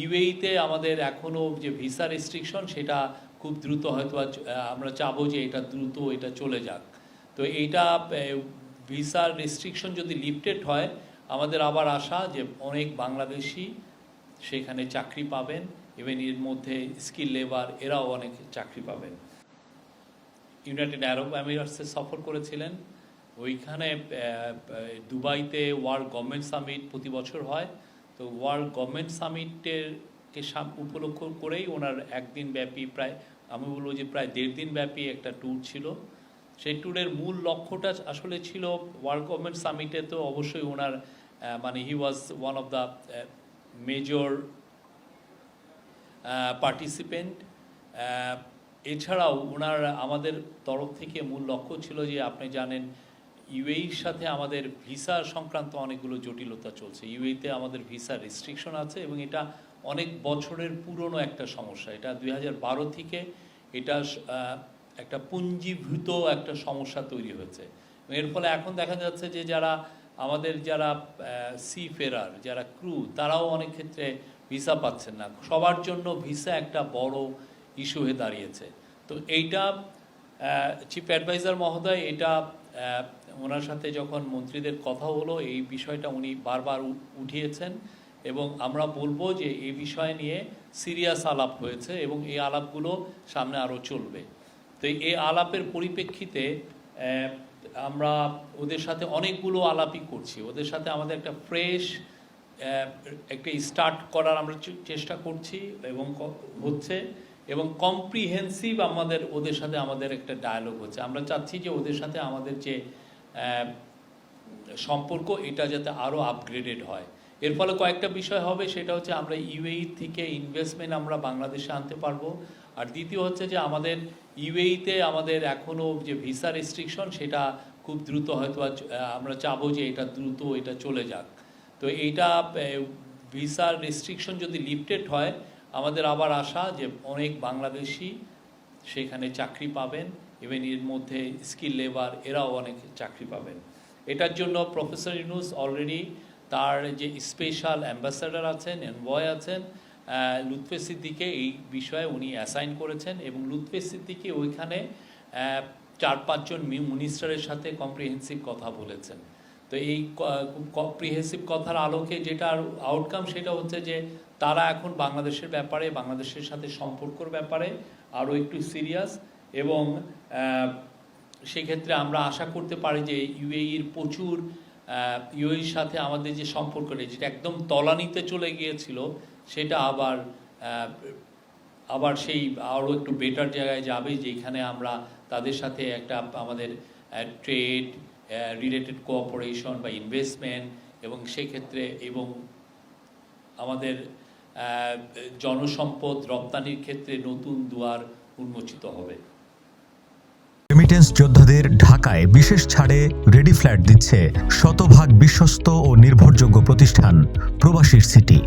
ইউএইতে আমাদের এখনও যে ভিসা রেস্ট্রিকশন, সেটা খুব দ্রুত হয়তো আমরা চাবো যে এটা দ্রুত এটা চলে যাক। তো এইটা ভিসা রেস্ট্রিকশন যদি লিফটেড হয়, আমাদের আবার আশা যে অনেক বাংলাদেশি সেখানে চাকরি পাবেন এবং এর মধ্যে স্কিল লেবার এরাও অনেক চাকরি পাবেন। ইউনাইটেড আরব আমিরাটসে সফর করেছিলেন। ওইখানে দুবাইতে ওয়ার্ল্ড গভর্নমেন্ট সামিট প্রতি বছর হয়। তো ওয়ার্ল্ড গভর্নমেন্ট সামিটের কে উপলক্ষ করেই ওনার একদিন ব্যাপী প্রায়, আমি বলব যে প্রায় দেড় দিন ব্যাপী একটা ট্যুর ছিল। সেই ট্যুরের মূল লক্ষ্যটা আসলে ছিল ওয়ার্ল্ড গভর্নমেন্ট সামিটে তো অবশ্যই ওনার মানে he was one of the major participant এছাড়াও ওনার আমাদের তরফ থেকে মূল লক্ষ্য ছিল যে আপনি জানেন ইউএইর সাথে আমাদের ভিসা সংক্রান্ত অনেকগুলো জটিলতা চলছে। ইউএইতে আমাদের ভিসা রেস্ট্রিকশন আছে এবং এটা অনেক বছরের পুরনো একটা সমস্যা। এটা দুই থেকে এটা একটা পুঞ্জীভূত একটা সমস্যা তৈরি হয়েছে। এর ফলে এখন দেখা যাচ্ছে যে যারা, আমাদের যারা সি ফেরার যারা ক্রু তারাও অনেক ক্ষেত্রে ভিসা পাচ্ছেন না। সবার জন্য ভিসা একটা বড় ইস্যু হয়ে দাঁড়িয়েছে। তো এইটা চিফ অ্যাডভাইজার মহোদয়, এটা ওনার সাথে যখন মন্ত্রীদের কথা হলো, এই বিষয়টা উনি বারবার উঠিয়েছেন এবং আমরা বলব যে এই বিষয় নিয়ে সিরিয়াস আলাপ হয়েছে এবং এই আলাপগুলো সামনে আরও চলবে। তো এই আলাপের পরিপ্রেক্ষিতে আমরা ওদের সাথে অনেকগুলো আলাপই করছি। ওদের সাথে আমাদের একটা ফ্রেশ একটা স্টার্ট করার আমরা চেষ্টা করছি এবং হচ্ছে। এবং কম্প্রিহেন্সিভ আমাদের, ওদের সাথে আমাদের একটা ডায়ালগ হচ্ছে। আমরা চাচ্ছি যে ওদের সাথে আমাদের যে সম্পর্ক, এটা যাতে আরও আপগ্রেডেড হয়। এর ফলে কয়েকটা বিষয় হবে, সেটা হচ্ছে আমরা ইউএই থেকে ইনভেস্টমেন্ট আমরা বাংলাদেশে আনতে পারব। আর দ্বিতীয় হচ্ছে যে আমাদের ইউএইতে আমাদের এখনও যে ভিসা রেস্ট্রিকশন সেটা খুব দ্রুত হয়তো আমরা চাবো যে এটা দ্রুত এটা চলে যাক। তো এইটা ভিসা রেস্ট্রিকশন যদি লিফটেড হয় আমাদের আবার আশা যে অনেক বাংলাদেশি সেখানে চাকরি পাবেন এবং এর মধ্যে স্কিল লেবার এরাও অনেক চাকরি পাবেন। এটার জন্য প্রফেসর ইউনুস অলরেডি তার যে স্পেশাল অ্যাম্বাসাডার আছেন এনভয় আছেন লুৎফে সিদ্দিকে এই বিষয়ে উনি অ্যাসাইন করেছেন এবং লুৎফে সিদ্দিকি ওইখানে চার পাঁচজন মিনিস্টারের সাথে কম্প্রিহেন্সিভ কথা বলেছেন। তো এই কম্প্রিহেন্সিভ কথার আলোকে যেটার আউটকাম সেটা হচ্ছে যে তারা এখন বাংলাদেশের ব্যাপারে, বাংলাদেশের সাথে সম্পর্কর ব্যাপারে আরও একটু সিরিয়াস এবং সেক্ষেত্রে আমরা আশা করতে পারি যে ইউএইর প্রচুর ইউএইর সাথে আমাদের যে সম্পর্কটা যেটা একদম তলানিতে চলে গিয়েছিল, সেটা আবার আবার সেই আরও একটু বেটার জায়গায় যাবে, যেখানে আমরা তাদের সাথে একটা আমাদের ট্রেড রিলেটেড কোঅপারেশন বা ইনভেস্টমেন্ট এবং সেক্ষেত্রে এবং আমাদের জনসম্পদ রপ্তানির ক্ষেত্রে নতুন দুয়ার উন্মোচিত হবে। রেমিটেন্স যোদ্ধাদের ঢাকায় বিশেষ ছাড়ে রেডি ফ্ল্যাট দিচ্ছে শতভাগ বিশ্বস্ত ও নির্ভরযোগ্য প্রতিষ্ঠান প্রবাসীর সিটি।